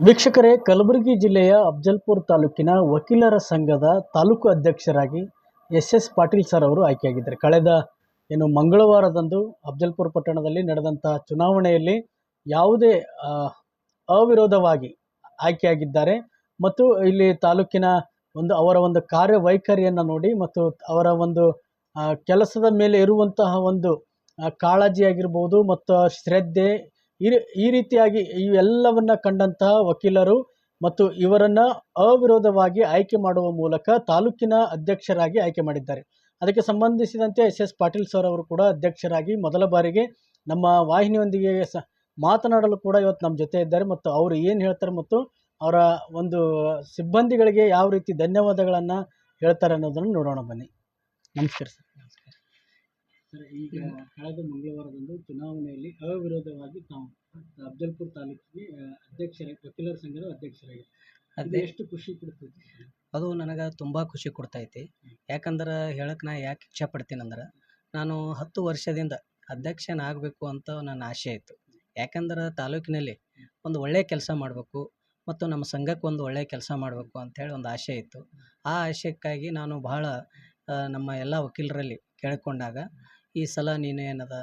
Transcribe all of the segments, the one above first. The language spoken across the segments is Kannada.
ವೀಕ್ಷಕರೇ, ಕಲಬುರಗಿ ಜಿಲ್ಲೆಯ ಅಫ್ಜಲ್ಪುರ್ ತಾಲೂಕಿನ ವಕೀಲರ ಸಂಘದ ತಾಲೂಕು ಅಧ್ಯಕ್ಷರಾಗಿ ಎಸ್ ಎಸ್ ಪಾಟೀಲ್ ಸರ್ ಅವರು ಆಯ್ಕೆಯಾಗಿದ್ದಾರೆ. ಕಳೆದ, ಏನು, ಮಂಗಳವಾರದಂದು ಅಫ್ಜಲ್ಪುರ್ ಪಟ್ಟಣದಲ್ಲಿ ನಡೆದಂತಹ ಚುನಾವಣೆಯಲ್ಲಿ ಯಾವುದೇ ಅವಿರೋಧವಾಗಿ ಆಯ್ಕೆಯಾಗಿದ್ದಾರೆ ಮತ್ತು ಇಲ್ಲಿ ತಾಲೂಕಿನ ಒಂದು, ಅವರ ಒಂದು ಕಾರ್ಯವೈಖರಿಯನ್ನು ನೋಡಿ ಮತ್ತು ಅವರ ಒಂದು ಕೆಲಸದ ಮೇಲೆ ಇರುವಂತಹ ಒಂದು ಕಾಳಜಿ ಆಗಿರ್ಬೋದು ಮತ್ತು ಶ್ರದ್ಧೆ ಈ ಈ ರೀತಿಯಾಗಿ ಇವೆಲ್ಲವನ್ನ ಕಂಡಂತಹ ವಕೀಲರು ಮತ್ತು ಇವರನ್ನ ಅವಿರೋಧವಾಗಿ ಆಯ್ಕೆ ಮಾಡುವ ಮೂಲಕ ತಾಲೂಕಿನ ಅಧ್ಯಕ್ಷರಾಗಿ ಆಯ್ಕೆ ಮಾಡಿದ್ದಾರೆ. ಅದಕ್ಕೆ ಸಂಬಂಧಿಸಿದಂತೆ ಎಸ್ ಎಸ್ ಪಾಟೀಲ್ ಸರ್ ಅವರು ಕೂಡ ಅಧ್ಯಕ್ಷರಾಗಿ ಮೊದಲ ಬಾರಿಗೆ ನಮ್ಮ ವಾಹಿನಿಯೊಂದಿಗೆ ಸ, ಮಾತನಾಡಲು ಕೂಡ ಇವತ್ತು ನಮ್ಮ ಜೊತೆ ಇದ್ದಾರೆ ಮತ್ತು ಅವರು ಏನು ಹೇಳ್ತಾರೆ ಮತ್ತು ಅವರ ಒಂದು ಸಿಬ್ಬಂದಿಗಳಿಗೆ ಯಾವ ರೀತಿ ಧನ್ಯವಾದಗಳನ್ನು ಹೇಳ್ತಾರೆ ಅನ್ನೋದನ್ನು ನೋಡೋಣ ಬನ್ನಿ. ನಮಸ್ಕಾರ ಸರ್. ಸರ್ ಈಗ ಕಳೆದ ಮಂಗಳವಾರದಂದು ಚುನಾವಣೆಯಲ್ಲಿ ಅವಿರೋಧವಾಗಿ ತಾವು ಅಫ್ಜಲ್ಪುರ್ ತಾಲೂಕಿಗೆ ಅಧ್ಯಕ್ಷರಾಗಿ ವಕೀಲರ ಸಂಘದ ಅಧ್ಯಕ್ಷರಾಗಿ ಅದೇ. ಎಷ್ಟು ಖುಷಿ ಕೊಡ್ತೈತಿ ಅದು ನನಗೆ ತುಂಬ ಖುಷಿ ಕೊಡ್ತೈತಿ. ಯಾಕಂದ್ರೆ ಹೇಳಕ್ಕೆ ನಾ ಯಾಕೆ ಇಚ್ಛೆ ಪಡ್ತೀನಂದ್ರೆ ನಾನು ಹತ್ತು ವರ್ಷದಿಂದ ಅಧ್ಯಕ್ಷನಾಗಬೇಕು ಅಂತ ನನ್ನ ಆಸೆ ಇತ್ತು. ಯಾಕಂದ್ರೆ ತಾಲೂಕಿನಲ್ಲಿ ಒಂದು ಒಳ್ಳೆಯ ಕೆಲಸ ಮಾಡಬೇಕು ಮತ್ತು ನಮ್ಮ ಸಂಘಕ್ಕೆ ಒಂದು ಒಳ್ಳೆಯ ಕೆಲಸ ಮಾಡಬೇಕು ಅಂಥೇಳಿ ಒಂದು ಆಸೆ ಇತ್ತು. ಆ ಆಶಯಕ್ಕಾಗಿ ನಾನು ಬಹಳ ಆ, ನಮ್ಮ ಎಲ್ಲ ವಕೀಲರಲ್ಲಿ ಕೇಳಿಕೊಂಡಾಗ ಈ ಸಲ ನೀನು ಏನದ?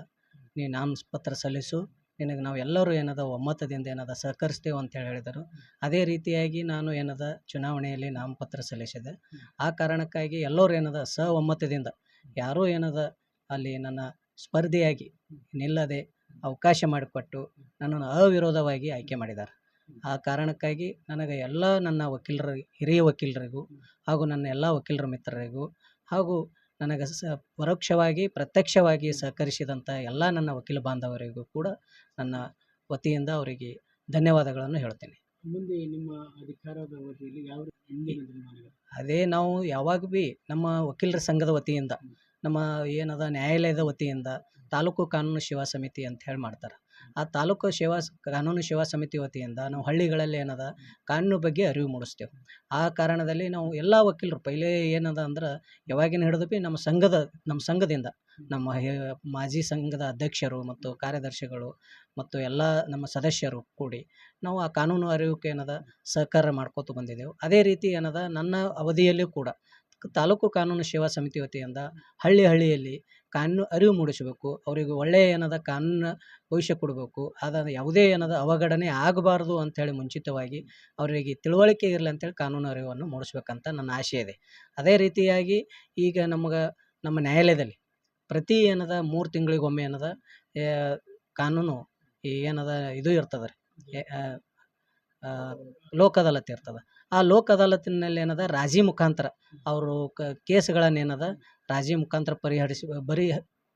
ನೀ ನಾಮಪತ್ರ ಸಲ್ಲಿಸು. ನಿನಗೆ ನಾವು ಎಲ್ಲರೂ ಏನದ, ಒಮ್ಮತದಿಂದ ಏನದ ಸಹಕರಿಸ್ತೇವೆ ಅಂತೇಳಿ ಹೇಳಿದರು. ಅದೇ ರೀತಿಯಾಗಿ ನಾನು ಏನದ, ಚುನಾವಣೆಯಲ್ಲಿ ನಾಮಪತ್ರ ಸಲ್ಲಿಸಿದೆ. ಆ ಕಾರಣಕ್ಕಾಗಿ ಎಲ್ಲರೂ ಏನದ ಸ ಒಮ್ಮತದಿಂದ ಯಾರೂ ಏನದ, ಅಲ್ಲಿ ನನ್ನ ಸ್ಪರ್ಧೆಯಾಗಿ ನಿಲ್ಲದೆ ಅವಕಾಶ ಮಾಡಿಕೊಟ್ಟು ನನ್ನನ್ನು ಅವಿರೋಧವಾಗಿ ಆಯ್ಕೆ ಮಾಡಿದ್ದಾರೆ. ಆ ಕಾರಣಕ್ಕಾಗಿ ನನಗೆ ಎಲ್ಲ ನನ್ನ ವಕೀಲರ, ಹಿರಿಯ ವಕೀಲರಿಗೂ ಹಾಗೂ ನನ್ನ ಎಲ್ಲ ವಕೀಲರ ಮಿತ್ರರಿಗೂ ಹಾಗೂ ನನಗೆ ಸ ಪರೋಕ್ಷವಾಗಿ ಪ್ರತ್ಯಕ್ಷವಾಗಿ ಸಹಕರಿಸಿದಂಥ ಎಲ್ಲ ನನ್ನ ವಕೀಲ ಬಾಂಧವರಿಗೂ ಕೂಡ ನನ್ನ ವತಿಯಿಂದ ಅವರಿಗೆ ಧನ್ಯವಾದಗಳನ್ನು ಹೇಳ್ತೇನೆ. ಮುಂದೆ ನಿಮ್ಮ ಅಧಿಕಾರದ ಅವಧಿಯಲ್ಲಿ ಯಾವ ಅದೇ ನಾವು ಯಾವಾಗ ಭೀ ನಮ್ಮ ವಕೀಲರ ಸಂಘದ ವತಿಯಿಂದ ನಮ್ಮ ಏನದ ನ್ಯಾಯಾಲಯದ ವತಿಯಿಂದ ತಾಲೂಕು ಕಾನೂನು ಸೇವಾ ಸಮಿತಿ ಅಂತ ಹೇಳಿ ಮಾಡ್ತಾರೆ. ಆ ತಾಲೂಕು ಸೇವಾ ಕಾನೂನು ಸೇವಾ ಸಮಿತಿ ವತಿಯಿಂದ ನಾವು ಹಳ್ಳಿಗಳಲ್ಲಿ ಏನದ, ಕಾನೂನು ಬಗ್ಗೆ ಅರಿವು ಮೂಡಿಸ್ತೇವೆ. ಆ ಕಾರಣದಲ್ಲಿ ನಾವು ಎಲ್ಲ ವಕೀಲರು, ಪೈಲೆ ಏನದ ಅಂದ್ರೆ ಯಾವಾಗಿನ ಹಿಡಿದು ಭೀ ನಮ್ಮ ಸಂಘದ, ನಮ್ಮ ಸಂಘದಿಂದ ನಮ್ಮ ಮಾಜಿ ಸಂಘದ ಅಧ್ಯಕ್ಷರು ಮತ್ತು ಕಾರ್ಯದರ್ಶಿಗಳು ಮತ್ತು ಎಲ್ಲ ನಮ್ಮ ಸದಸ್ಯರು ಕೂಡಿ ನಾವು ಆ ಕಾನೂನು ಅರಿವುಕ್ಕೆ ಏನದ ಸಹಕಾರ ಮಾಡ್ಕೋತ ಬಂದಿದ್ದೆವು. ಅದೇ ರೀತಿ ಏನದ ನನ್ನ ಅವಧಿಯಲ್ಲೂ ಕೂಡ ತಾಲೂಕು ಕಾನೂನು ಸೇವಾ ಸಮಿತಿ ವತಿಯಿಂದ ಹಳ್ಳಿ ಹಳ್ಳಿಯಲ್ಲಿ ಕಾನೂನು ಅರಿವು ಮೂಡಿಸಬೇಕು, ಅವರಿಗೆ ಒಳ್ಳೆಯ ಏನದ ಕಾನೂನು ಭವಿಷ್ಯ ಕೊಡಬೇಕು ಅದ ಯಾವುದೇ ಏನದ ಅವಘಡನೆ ಆಗಬಾರ್ದು ಅಂಥೇಳಿ ಮುಂಚಿತವಾಗಿ ಅವರಿಗೆ ತಿಳುವಳಿಕೆ ಇರಲಿ ಅಂತೇಳಿ ಕಾನೂನು ಅರಿವನ್ನು ಮೂಡಿಸ್ಬೇಕಂತ ನನ್ನ ಆಶೆ ಇದೆ. ಅದೇ ರೀತಿಯಾಗಿ ಈಗ ನಮಗೆ, ನಮ್ಮ ನ್ಯಾಯಾಲಯದಲ್ಲಿ ಪ್ರತಿ ಏನದ ಮೂರು ತಿಂಗಳಿಗೊಮ್ಮೆ ಏನದ ಕಾನೂನು ಏನದ ಇದು ಇರ್ತದೆ ಲೋಕ್ ಅದಾಲತ್ ಇರ್ತದೆ. ಆ ಲೋಕ ಅದಾಲತಿನಲ್ಲಿ ಏನದ ರಾಜಿ ಮುಖಾಂತರ ಅವರು ಕ ರಾಜಿ ಮುಖಾಂತರ ಪರಿಹರಿಸಿ, ಬರಿ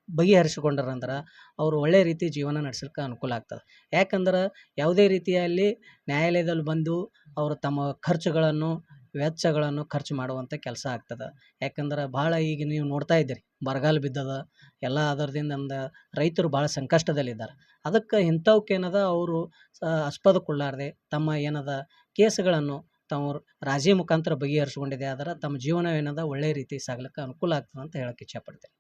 ಬಗೆಹರಿಸಿಕೊಂಡ್ರಂದ್ರೆ ಅವರು ಒಳ್ಳೆಯ ರೀತಿ ಜೀವನ ನಡೆಸಲಿಕ್ಕೆ ಅನುಕೂಲ ಆಗ್ತದೆ. ಯಾಕಂದ್ರೆ ಯಾವುದೇ ರೀತಿಯಲ್ಲಿ ನ್ಯಾಯಾಲಯದಲ್ಲಿ ಬಂದು ಅವರು ತಮ್ಮ ಖರ್ಚುಗಳನ್ನು, ವೆಚ್ಚಗಳನ್ನು ಖರ್ಚು ಮಾಡುವಂಥ ಕೆಲಸ ಆಗ್ತದೆ. ಯಾಕಂದ್ರೆ ಭಾಳ ಈಗ ನೀವು ನೋಡ್ತಾ ಇದ್ದೀರಿ, ಬರಗಾಲ ಬಿದ್ದದ, ಎಲ್ಲ ಅದರದಿಂದ ನಮ್ದು ರೈತರು ಭಾಳ ಸಂಕಷ್ಟದಲ್ಲಿದ್ದಾರೆ. ಅದಕ್ಕೆ ಇಂಥವಕ್ಕೇನದ ಅವರು ಆಸ್ಪದಕ್ಕೊಳ್ಳಾರ್ದೆ ತಮ್ಮ ಏನದ ಕೇಸ್ಗಳನ್ನು ತಾವು ರಾಜಿ ಮುಖಾಂತರ ಬಗೆಹರಿಸ್ಕೊಂಡಿದೆ. ಆದ್ರೆ ತಮ್ಮ ಜೀವನ ಏನದ ಒಳ್ಳೆಯ ರೀತಿ ಸಾಗ್ಲಿಕ್ಕೆ ಅನುಕೂಲ ಆಗ್ತದೆ ಅಂತ ಹೇಳಕ್ಕೆ ಇಚ್ಛಪಡ್ತೇನೆ.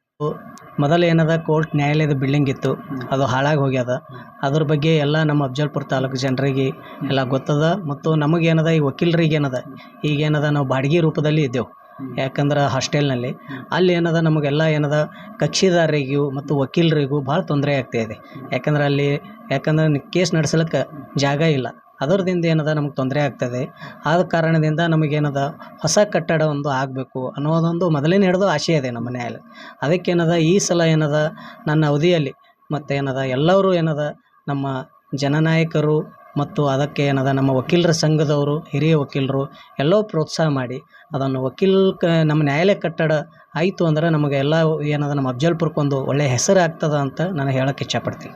ಮೊದಲು ಏನದ, ಕೋರ್ಟ್ ನ್ಯಾಯಾಲಯದ ಬಿಲ್ಡಿಂಗ್ ಇತ್ತು. ಅದು ಹಾಳಾಗಿ ಹೋಗ್ಯದ. ಅದ್ರ ಬಗ್ಗೆ ಎಲ್ಲ ನಮ್ಮ ಅಫ್ಜಲ್ಪುರ ತಾಲೂಕು ಜನರಿಗೆ ಎಲ್ಲ ಗೊತ್ತದ. ಮತ್ತು ನಮಗೇನದ, ಈ ವಕೀಲರಿಗೆ ಏನದ ಈಗೇನದ ನಾವು ಬಾಡಿಗೆ ರೂಪದಲ್ಲಿ ಇದ್ದೆವು. ಯಾಕಂದ್ರೆ ಹಾಸ್ಟೆಲ್ನಲ್ಲಿ. ಅಲ್ಲಿ ಏನದ ನಮಗೆಲ್ಲ ಏನದ, ಕಕ್ಷಿದಾರರಿಗೂ ಮತ್ತು ವಕೀಲರಿಗೂ ಭಾಳ ತೊಂದರೆ ಆಗ್ತಾಯಿದೆ ಯಾಕಂದ್ರೆ ಅಲ್ಲಿ, ಯಾಕಂದ್ರೆ ಕೇಸ್ ನಡೆಸಲಿಕ್ಕೆ ಜಾಗ ಇಲ್ಲ. ಅದರದಿಂದ ಏನದ ನಮಗೆ ತೊಂದರೆ ಆಗ್ತದೆ. ಆದ ಕಾರಣದಿಂದ ನಮಗೇನದ ಹೊಸ ಕಟ್ಟಡ ಒಂದು ಆಗಬೇಕು ಅನ್ನೋದೊಂದು ಮೊದಲಿನ ಹಿಡಿದು ಆಸೆ ಇದೆ ನಮ್ಮ ಮನೆಯಲ್ಲಿ. ಅದಕ್ಕೇನದ ಈ ಸಲ ಏನದ ನನ್ನ ಅವಧಿಯಲ್ಲಿ ಮತ್ತು ಏನದ ಎಲ್ಲರೂ ಏನದ ನಮ್ಮ ಜನನಾಯಕರು ಮತ್ತು ಅದಕ್ಕೆ ಏನದ ನಮ್ಮ ವಕೀಲರ ಸಂಘದವರು, ಹಿರಿಯ ವಕೀಲರು ಎಲ್ಲೋ ಪ್ರೋತ್ಸಾಹ ಮಾಡಿ ಅದನ್ನು ವಕೀಲ್ ಕ ನಮ್ಮ ನ್ಯಾಯಾಲಯ ಕಟ್ಟಡ ಆಯಿತು ಅಂದ್ರೆ ನಮಗೆ ಎಲ್ಲ ಏನದ ನಮ್ಮ ಅಫ್ಜಲ್ಪುರಕ್ಕೊಂದು ಒಳ್ಳೆಯ ಹೆಸರು ಆಗ್ತದ ಅಂತ ನಾನು ಹೇಳಕ್ಕೆ ಇಷ್ಟಪಡ್ತೀನಿ